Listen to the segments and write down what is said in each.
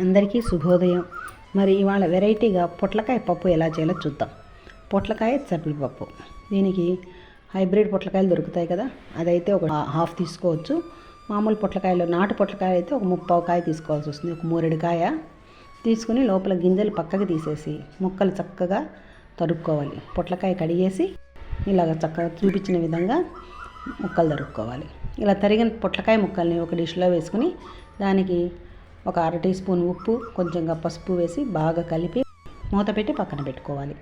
అందరికీ శుభోదయం. మరి ఇవాళ వెరైటీగా పొట్లకాయ పప్పు ఎలా చేయాలో చూద్దాం. పొట్లకాయ చట్నీ పప్పు. దీనికి హైబ్రిడ్ పొట్లకాయలు దొరుకుతాయి కదా అదైతే ఒక హాఫ్ తీసుకోవచ్చు. మామూలు పొట్లకాయలు నాటు పొట్లకాయ అయితే ఒక ముప్పావు కాయ తీసుకోవాల్సి వస్తుంది ఒక మూరెడు కాయ. తీసుకుని లోపల గింజలు పక్కకి తీసేసి ముక్కలు చక్కగా తరుక్కోవాలి. పొట్లకాయ కడిగేసి ఇలాగ చక్కగా చూపించిన విధంగా ముక్కలు తరుక్కోవాలి. ఇలా తరిగిన పొట్లకాయ ముక్కల్ని ఒక డిష్లో వేసుకుని దానికి ఒక అర టీ స్పూన్ ఉప్పు కొంచెంగా పసుపు వేసి బాగా కలిపి మూత పెట్టి పక్కన పెట్టుకోవాలి.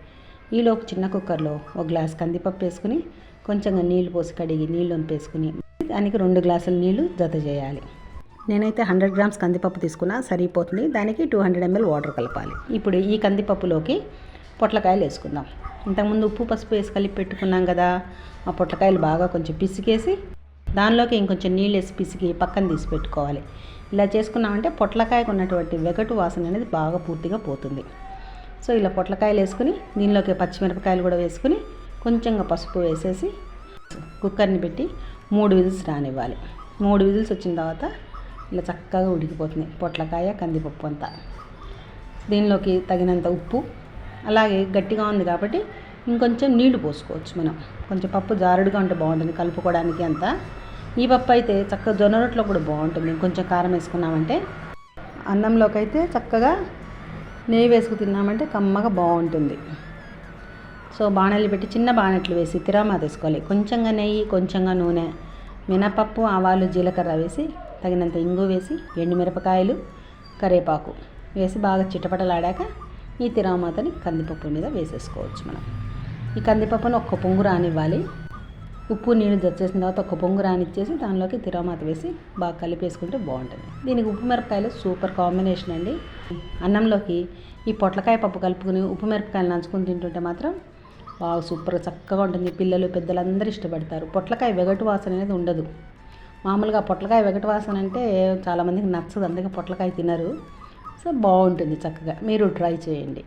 ఈలోపు చిన్న కుక్కర్లో ఒక గ్లాస్ కందిపప్పు వేసుకుని కొంచెంగా నీళ్ళు పోసి కడిగి నీళ్ళు వంపేసుకుని దానికి రెండు గ్లాసుల నీళ్ళు జత చేయాలి. నేనైతే హండ్రెడ్ గ్రామ్స్ కందిపప్పు తీసుకున్నా సరిపోతుంది. దానికి టూ హండ్రెడ్ ఎంఎల్ వాటర్ కలపాలి. ఇప్పుడు ఈ కందిపప్పులోకి పొట్లకాయలు వేసుకుందాం. ఇంతకుముందు ఉప్పు పసుపు వేసి కలిపి పెట్టుకున్నాం కదా ఆ పొట్లకాయలు బాగా కొంచెం పిసికేసి దానిలోకి ఇంకొంచెం నీళ్ళు వేసి పిసికి పక్కన తీసి పెట్టుకోవాలి. ఇలా చేసుకున్నామంటే పొట్లకాయకు ఉన్నటువంటి వెగటు వాసన అనేది బాగా పూర్తిగా పోతుంది. సో ఇలా పొట్లకాయలు వేసుకుని దీనిలోకి పచ్చిమిరపకాయలు కూడా వేసుకుని కొంచెంగా పసుపు వేసేసి కుక్కర్ని పెట్టి మూడు విజిల్స్ రానివ్వాలి. మూడు విజిల్స్ వచ్చిన తర్వాత ఇలా చక్కగా ఉడికిపోతుంది పొట్లకాయ కందిపప్పు అంతా. దీనిలోకి తగినంత ఉప్పు అలాగే గట్టిగా ఉంది కాబట్టి ఇంకొంచెం నీళ్ళు పోసుకోవచ్చు మనం. కొంచెం పప్పు జారుడుగా ఉంటే బాగుంటుంది కలుపుకోవడానికి అంతా. ఈ పప్పు అయితే చక్కగా జొన్న రొట్టెలో కూడా బాగుంటుంది. కొంచెం కారం వేసుకున్నామంటే అన్నంలోకి అయితే చక్కగా నెయ్యి వేసుకు తిన్నామంటే కమ్మగా బాగుంటుంది. సో బాణలు పెట్టి చిన్న బాణట్లు వేసి తిరామా తీసుకోవాలి. కొంచెంగా నెయ్యి కొంచెంగా నూనె మినపప్పు ఆవాలు జీలకర్ర వేసి తగినంత ఇంగు వేసి ఎండుమిరపకాయలు కరివేపాకు వేసి బాగా చిటపటలాడాక ఈ తిరామాతని కందిపప్పు మీద వేసేసుకోవచ్చు మనం. ఈ కందిపప్పును ఒక్క పొంగు రానివ్వాలి. ఉప్పు నీళ్ళు జచ్చేసిన తర్వాత ఒక పొంగు రానిచ్చేసి దానిలోకి తిరమాత వేసి బాగా కలిపేసుకుంటే బాగుంటుంది. దీనికి ఉప్పు మిరపకాయలు సూపర్ కాంబినేషన్ అండి. అన్నంలోకి ఈ పొట్లకాయ పప్పు కలుపుకుని ఉప్పు మిరపకాయలు నంచుకుని తింటుంటే మాత్రం బాగా సూపర్గా చక్కగా ఉంటుంది. పిల్లలు పెద్దలు అందరూ ఇష్టపడతారు. పొట్లకాయ వెగటు వాసన అనేది ఉండదు. మామూలుగా పొట్లకాయ వెగటు వాసన అంటే చాలామందికి నచ్చదు. అందుకే పొట్లకాయ తినరు. సో బాగుంటుంది చక్కగా. మీరు ట్రై చేయండి.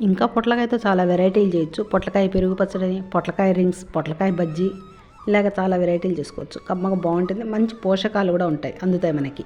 ఇంకా పొట్లకాయతో చాలా వెరైటీలు చేయొచ్చు. పొట్లకాయ పెరుగు పచ్చడి పొట్లకాయ రింగ్స్ పొట్లకాయ బజ్జీ ఇలాగ చాలా వెరైటీలు చేసుకోవచ్చు. కమ్మగా బాగుంటుంది. మంచి పోషకాలు కూడా ఉంటాయి అందుతాయి మనకి.